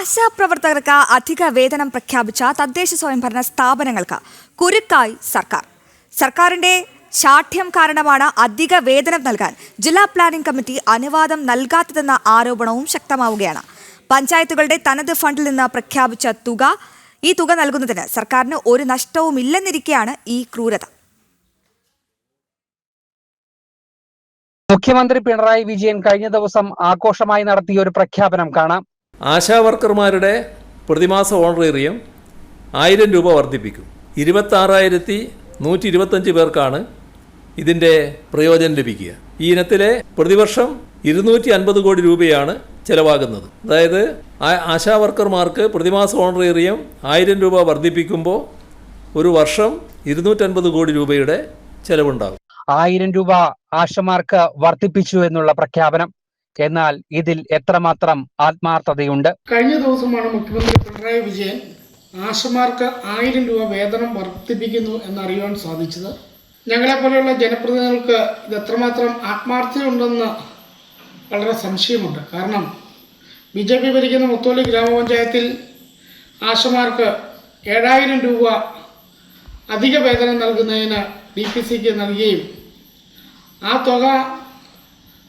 ആശാപ്രവർത്തകർക്ക് അധിക വേതനം പ്രഖ്യാപിച്ച തദ്ദേശ സ്വയംഭരണ സ്ഥാപനങ്ങൾക്ക് കുരുക്കായി സർക്കാർ. സർക്കാരിന്റെ ശാഠ്യം കാരണമാണ് അധിക വേതനം നൽകാൻ ജില്ലാ പ്ലാനിംഗ് കമ്മിറ്റി അനുവാദം നൽകാത്തതെന്ന ആരോപണവും ശക്തമാവുകയാണ്. പഞ്ചായത്തുകളുടെ തനത് ഫണ്ടിൽ നിന്ന് പ്രഖ്യാപിച്ച തുക ഈ തുക നൽകുന്നതിന് സർക്കാരിന് ഒരു നഷ്ടവും ഇല്ലെന്നിരിക്കെയാണ് ഈ ക്രൂരത. മുഖ്യമന്ത്രി പിണറായി വിജയൻ കഴിഞ്ഞ ദിവസം ആഘോഷമായി നടത്തിയ ഒരു പ്രഖ്യാപനം കാണാം. ആശാ വർക്കർമാരുടെ പ്രതിമാസ ഓണറേറിയം ആയിരം രൂപ വർദ്ധിപ്പിക്കും. ഇരുപത്താറായിരത്തി നൂറ്റി ഇരുപത്തഞ്ച് പേർക്കാണ് ഇതിന്റെ പ്രയോജനം ലഭിക്കുക. ഈ ഇനത്തിലെ പ്രതിവർഷം ഇരുന്നൂറ്റി അൻപത് കോടി രൂപയാണ് ചെലവാകുന്നത്. അതായത് ആ- ആശാ വർക്കർമാർക്ക് പ്രതിമാസ ഓണറേറിയം ആയിരം രൂപ വർദ്ധിപ്പിക്കുമ്പോൾ ഒരു വർഷം ഇരുന്നൂറ്റൻപത് കോടി രൂപയുടെ ചെലവുണ്ടാകും. ആയിരം രൂപ ആശമാർക്ക് വർദ്ധിപ്പിച്ചു എന്നുള്ള പ്രഖ്യാപനം എന്നാൽ ഇതിൽ എത്രമാത്രം ആത്മാർത്ഥതയുണ്ട്? കഴിഞ്ഞ ദിവസമാണ് മുഖ്യമന്ത്രി പിണറായി വിജയൻ ആശമാർക്ക് ആയിരം രൂപ വേതനം വർദ്ധിപ്പിക്കുന്നു എന്നറിയുവാൻ സാധിച്ചത്. ഞങ്ങളെപ്പോലെയുള്ള ജനപ്രതിനിധികൾക്ക് ഇത് എത്രമാത്രം ആത്മാർത്ഥതയുണ്ടെന്ന് വളരെ സംശയമുണ്ട്. കാരണം ബി ജെ പി ഭരിക്കുന്ന മുത്തോലി ഗ്രാമപഞ്ചായത്തിൽ ആശമാർക്ക് ഏഴായിരം രൂപ അധിക വേതനം നൽകുന്നതിന് ഡി പി സിക്ക് നൽകുകയും ആ തുക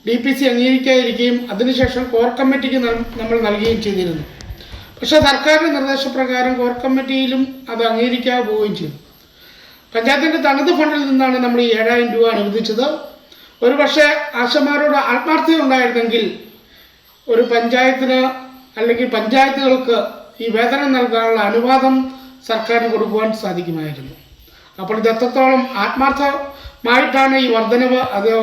ഡി പി സി അംഗീകരിക്കാതിരിക്കുകയും അതിനുശേഷം കോർ കമ്മിറ്റിക്ക് നമ്മൾ നൽകുകയും ചെയ്തിരുന്നു. പക്ഷേ സർക്കാരിന്റെ നിർദ്ദേശപ്രകാരം കോർ കമ്മിറ്റിയിലും അത് അംഗീകരിക്കാതെ പോവുകയും ചെയ്തു. പഞ്ചായത്തിന്റെ തനത് ഫണ്ടിൽ നിന്നാണ് നമ്മൾ ഈ ഏഴായിരം രൂപ അനുവദിച്ചത്. ഒരു പക്ഷേ ആശമാരോട് ആത്മാർത്ഥത ഉണ്ടായിരുന്നെങ്കിൽ ഒരു പഞ്ചായത്തിന് അല്ലെങ്കിൽ പഞ്ചായത്തുകൾക്ക് ഈ വേതനം നൽകാനുള്ള അനുവാദം സർക്കാരിന് കൊടുക്കുവാൻ സാധിക്കുമായിരുന്നു. അപ്പോൾ ഇത് എത്രത്തോളം ആത്മാർത്ഥമായിട്ടാണ് ഈ വർധനവ്? അതോ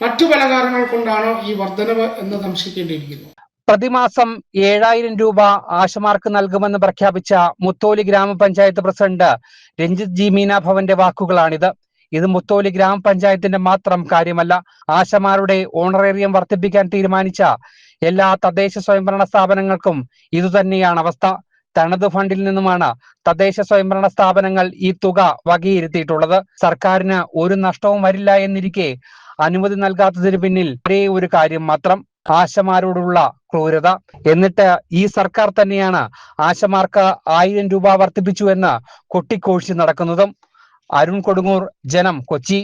മറ്റു പല കാരണങ്ങൾ കൊണ്ടാണോ ഈ വർധനവ് എന്ന് സംശയിക്കേണ്ടിയിരിക്കുന്നു. പ്രതിമാസം ഏഴായിരം രൂപ ആശമാർക്ക് നൽകുമെന്ന് പ്രഖ്യാപിച്ച മുത്തോലി ഗ്രാമപഞ്ചായത്ത് പ്രസിഡന്റ് രഞ്ജിത് ജി മീന ഭവന്റെ വാക്കുകളാണിത്. ഇത് മുത്തോലി ഗ്രാമപഞ്ചായത്തിന്റെ മാത്രം കാര്യമല്ല ആശമാരുടെ ഓണറേറിയം വർദ്ധിപ്പിക്കാൻ തീരുമാനിച്ച എല്ലാ തദ്ദേശ സ്വയംഭരണ സ്ഥാപനങ്ങൾക്കും ഇതുതന്നെയാണ് അവസ്ഥ. തനത് ഫണ്ടിൽ നിന്നുമാണ് തദ്ദേശ സ്വയംഭരണ സ്ഥാപനങ്ങൾ ഈ തുക വകയിരുത്തിയിട്ടുള്ളത്. സർക്കാരിന് ഒരു നഷ്ടവും വരില്ല എന്നിരിക്കെ അനുമതി നൽകാത്തതിന് പിന്നിൽ ഒരേ ഒരു കാര്യം മാത്രം ആശമാരോടുള്ള ക്രൂരത. എന്നിട്ട് ഈ സർക്കാർ തന്നെയാണ് ആശമാർക്ക് ആയിരം രൂപ വർദ്ധിപ്പിച്ചു എന്ന് കൊട്ടിക്കോഴ്ച നടക്കുന്നതും. അരുൺ കൊടുങ്ങൂർ ജനം കൊച്ചി.